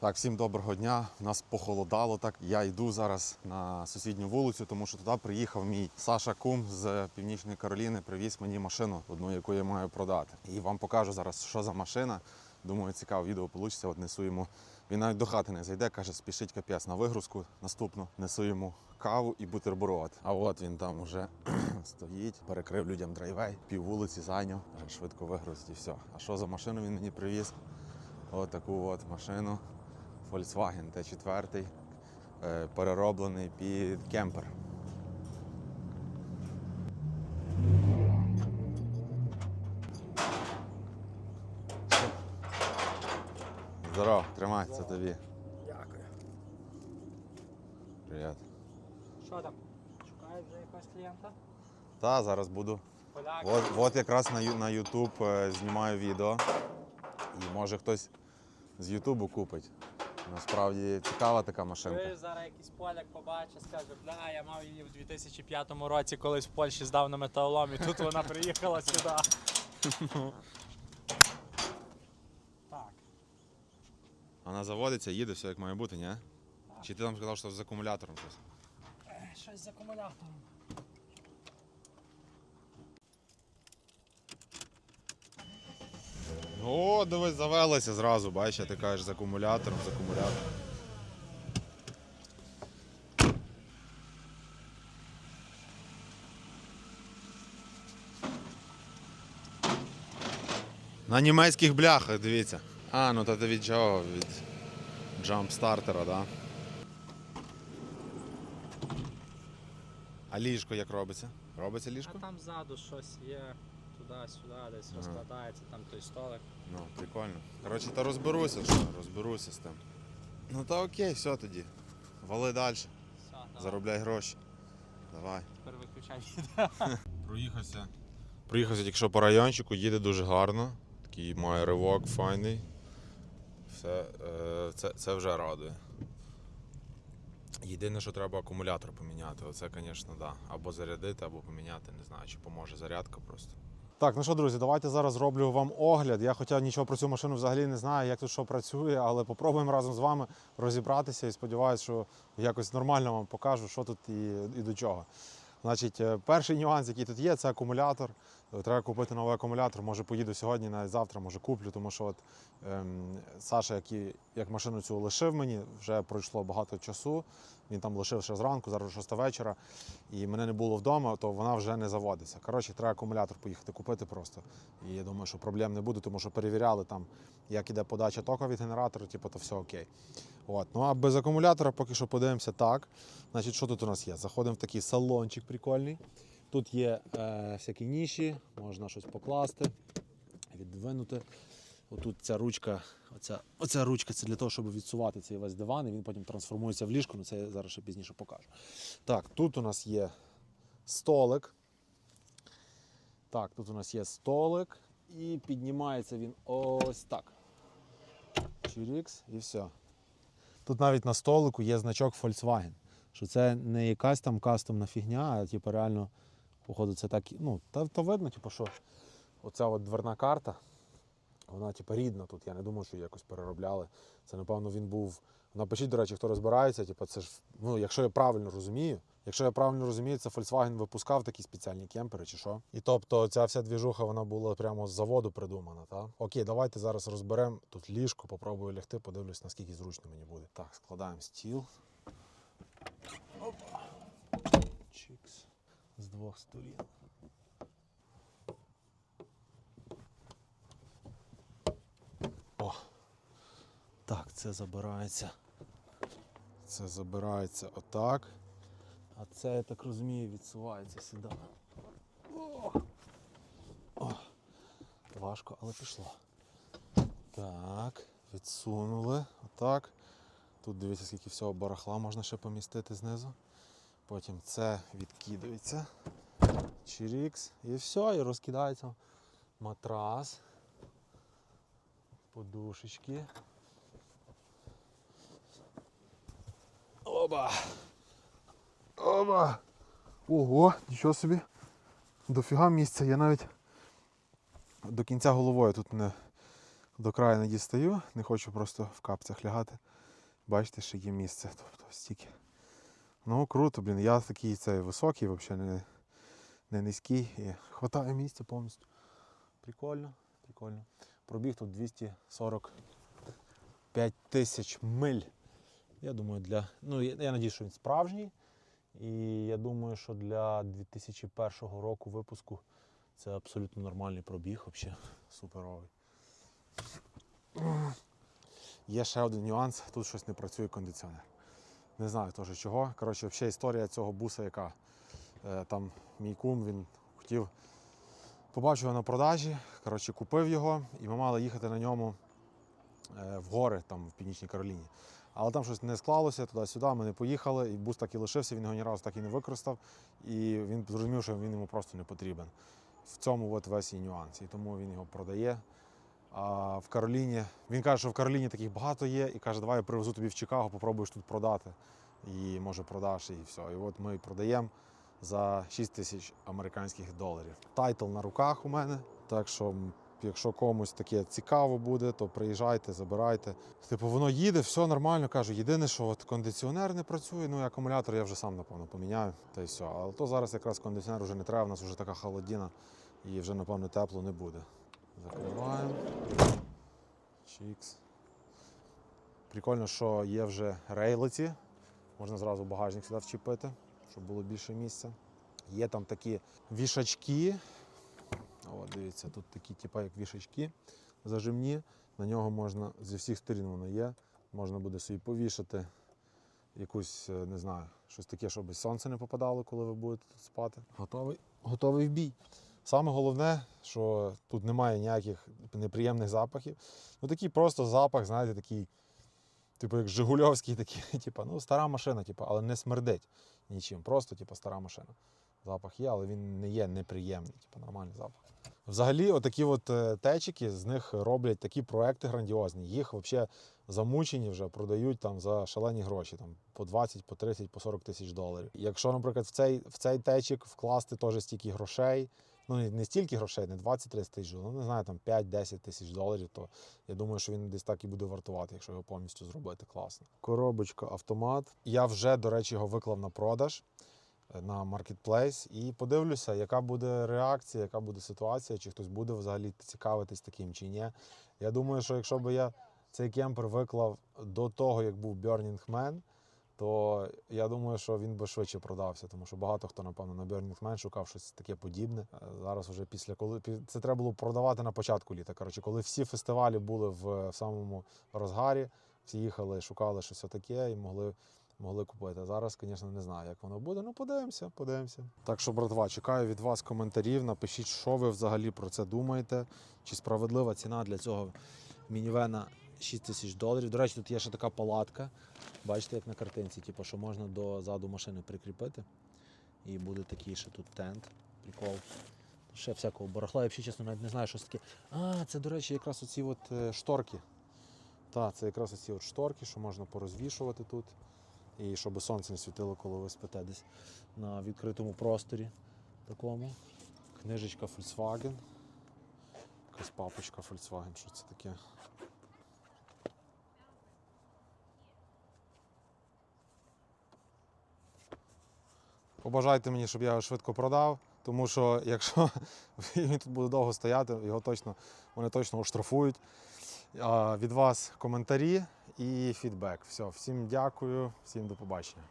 Так, всім доброго дня. У нас похолодало так. Я йду зараз на сусідню вулицю, тому що туди приїхав мій Саша Кум з Північної Кароліни, привіз мені машину, одну, яку я маю продати. І вам покажу зараз, що за машина. Думаю, цікаве відео вийде. От несу йому. Він навіть до хати не зайде, каже, спішить капець на вигрузку. Наступну несу йому каву і бутерброд. А от він там уже стоїть, перекрив людям драйвей, пів вулиці зайняв, швидко вигрузить і все. А що за машину він мені привіз? От от машину. Volkswagen T4, е, перероблений під кемпер. Здоров, тримай, це тобі. Дякую. Привіт. Що там? Шукають вже якогось клієнта? Та, зараз буду. От, от якраз на, на YouTube е, знімаю відео. І може хтось з Ютубу купить. Насправді цікава така машинка. Ви зараз якийсь поляк побачить, скаже, бля, я мав її в 2005 році колись в Польщі здав на металолом, і тут вона приїхала сюди. Так. Вона заводиться, їде, все як має бути, ні? Чи ти там сказав, що з акумулятором щось? Е, Щось з акумулятором. О, дивись, завелася зразу, бачиш, ти кажеш з акумулятором, з акумулятором. На німецьких бляхах, дивіться. А, ну то ти від чого? Від джампстартера. Да? А ліжко як робиться? Робиться ліжко? А там ззаду щось є, туди-сюди, десь розкладається, там той столик. Ну, прикольно. Коротше, та розберуся, що розберуся з тим. Ну та окей, все тоді. Вали далі, Все, давай, заробляй гроші. Давай. тепер виключай відео. Проїхався. Проїхався тільки що по райончику, їде дуже гарно. Такий має ривок файний. Все, е, це, це вже радує. Єдине, що треба акумулятор поміняти. Оце, звісно, да. Або зарядити, або поміняти. Не знаю, чи поможе зарядка просто. Так, ну що, друзі, давайте зараз зроблю вам огляд. Я хоча нічого про цю машину взагалі не знаю, як тут що працює, але попробуємо разом з вами розібратися і сподіваюся, що якось нормально вам покажу, що тут і, і до чого. Значить, е, перший нюанс, який тут є, це акумулятор. Треба купити новий акумулятор. Може поїду сьогодні, навіть завтра, може куплю, тому що от, ем, Саша, який, як машину цю лишив мені, вже пройшло багато часу. Він там лишив ще зранку, зараз 6 вечора, і мене не було вдома, то вона вже не заводиться. Коротше, треба акумулятор поїхати купити просто. І я думаю, що проблем не буде, тому що перевіряли там, як іде подача току від генератора, типу, то все окей. От. Ну а без акумулятора поки що подивимося так. Значить, що тут у нас є? Заходимо в такий салончик прикольний. Тут є е, всякі ніші, можна щось покласти, віддвинути. Отут ця ручка, оця, оця ручка це для того, щоб відсувати цей весь диван, і він потім трансформується в ліжко, ну це я зараз ще пізніше покажу. Так, тут у нас є столик. Так, тут у нас є столик, і піднімається він ось так. Чирікс і все. Тут навіть на столику є значок Volkswagen. Що це не якась там кастомна фігня, а типу реально, походу, це так. Ну, та, то видно, типу, що оця от дверна карта, вона типу, рідна тут. Я не думаю, що її якось переробляли. Це, напевно, він був. Напишіть, до речі, хто розбирається, типу, це ж, ну, якщо я правильно розумію, якщо я правильно розумію, це Volkswagen випускав такі спеціальні кемпери чи що. І тобто ця вся двіжуха вона була прямо з заводу придумана. Та? Окей, давайте зараз розберемо тут ліжко, попробую лягти, подивлюсь, наскільки зручно мені буде. Так, складаємо стіл. Опа. З двох сторін. О. Так, це забирається. Це забирається отак. А це, я так розумію, відсувається сюди. О! О! Важко, але пішло. Так, відсунули. Отак. Тут дивіться, скільки всього барахла можна ще помістити знизу. Потім це відкидається. Чирікс. І все, і розкидається матрас. Подушечки. Оба! Оба! Ого, нічого собі. Дофіга місця. Я навіть до кінця головою тут не До краю не дістаю, не хочу просто в капцях лягати. Бачите, що є місце. Тобто стільки. Ну, круто, блін. Я такий цей високий, взагалі не, не низький. Хватає місця повністю. Прикольно, прикольно. Пробіг тут 245 тисяч миль. Я думаю, для. Ну, я, я надію, що він справжній. І я думаю, що для 2001 року випуску це абсолютно нормальний пробіг, взагалі суперовий. Є ще один нюанс, тут щось не працює кондиціонер. Не знаю теж чого. Коротше, взагалі історія цього буса, яка е, там мій кум, він хотів, побачив його на продажі, коротше, купив його, і ми мали їхати на ньому е, в гори там в Північній Кароліні. Але там щось не склалося туди-сюди, ми не поїхали, і бус так і лишився, він його ні разу так і не використав. І він зрозумів, що він йому просто не потрібен. В цьому от весь і нюанс. І тому він його продає. А в Кароліні він каже, що в Кароліні таких багато є, і каже, давай я привезу тобі в Чикаго, попробуєш тут продати. І може продаш, і все. І от ми продаємо за 6 тисяч американських доларів. Тайтл на руках у мене. Так що, якщо комусь таке цікаво буде, то приїжджайте, забирайте. Типу, воно їде, все нормально. Кажу, єдине, що от кондиціонер не працює, ну і акумулятор я вже сам напевно поміняю. Та й все. Але то зараз якраз кондиціонер вже не треба, у нас вже така холодіна, і вже, напевно, тепло не буде. Закриваємо. Чікс. Прикольно, що є вже рейлиці. Можна зразу багажник сюди вчепити, щоб було більше місця. Є там такі вішачки. О, дивіться, тут такі, типу, як вішачки зажимні. На нього можна зі всіх сторін воно є. Можна буде собі повішати якусь, е, не знаю, щось таке, щоб сонце не попадало, коли ви будете тут спати. Готовий, готовий в бій. Саме головне, що тут немає ніяких неприємних запахів. Ну такий просто запах, знаєте, такий, типу як Жигульовський, такий, типу, ну стара машина, типу, але не смердить нічим. Просто типу, стара машина. Запах є, але він не є неприємний, типу, нормальний запах. Взагалі, отакі от е, течики, з них роблять такі проекти грандіозні. Їх взагалі замучені вже продають там за шалені гроші, там по 20, по 30, по 40 тисяч доларів. Якщо, наприклад, в цей, в цей течик вкласти теж стільки грошей, ну не, не стільки грошей, не 20-30 тисяч, ну не знаю, там 5-10 тисяч доларів, то я думаю, що він десь так і буде вартувати, якщо його повністю зробити класно. Коробочка, автомат. Я вже, до речі, його виклав на продаж е, на маркетплейс і подивлюся, яка буде реакція, яка буде ситуація, чи хтось буде взагалі цікавитись таким чи ні. Я думаю, що якщо б я цей кемпер виклав до того, як був Burning Man, то я думаю, що він би швидше продався, тому що багато хто, напевно, на Burning шукав щось таке подібне. Е, Зараз вже після коли це треба було продавати на початку літа. Коротше, коли всі фестивалі були в, в самому розгарі, всі їхали, шукали щось таке і могли. Могли купити. Зараз, звісно, не знаю, як воно буде. Ну, подивимося, подивимося. Так що, братва, чекаю від вас коментарів. Напишіть, що ви взагалі про це думаєте. Чи справедлива ціна для цього мінівена 6 тисяч доларів. До речі, тут є ще така палатка. Бачите, як на картинці, типу, що можна до заду машини прикріпити. І буде такий ще тут тент. Прикол. Ще всякого барахла. Я взагалі, чесно, навіть не знаю, що це таке. А, це, до речі, якраз оці от е, шторки. Так, це якраз оці от шторки, що можна порозвішувати тут. І щоб сонце не світило, коли ви спите десь на відкритому просторі такому. Книжечка Volkswagen. Якась папочка Volkswagen, що це таке? Побажайте мені, щоб я його швидко продав, тому що якщо він тут буде довго стояти, його точно, вони точно оштрафують. Від вас коментарі і фідбек. Все, всім дякую, всім до побачення.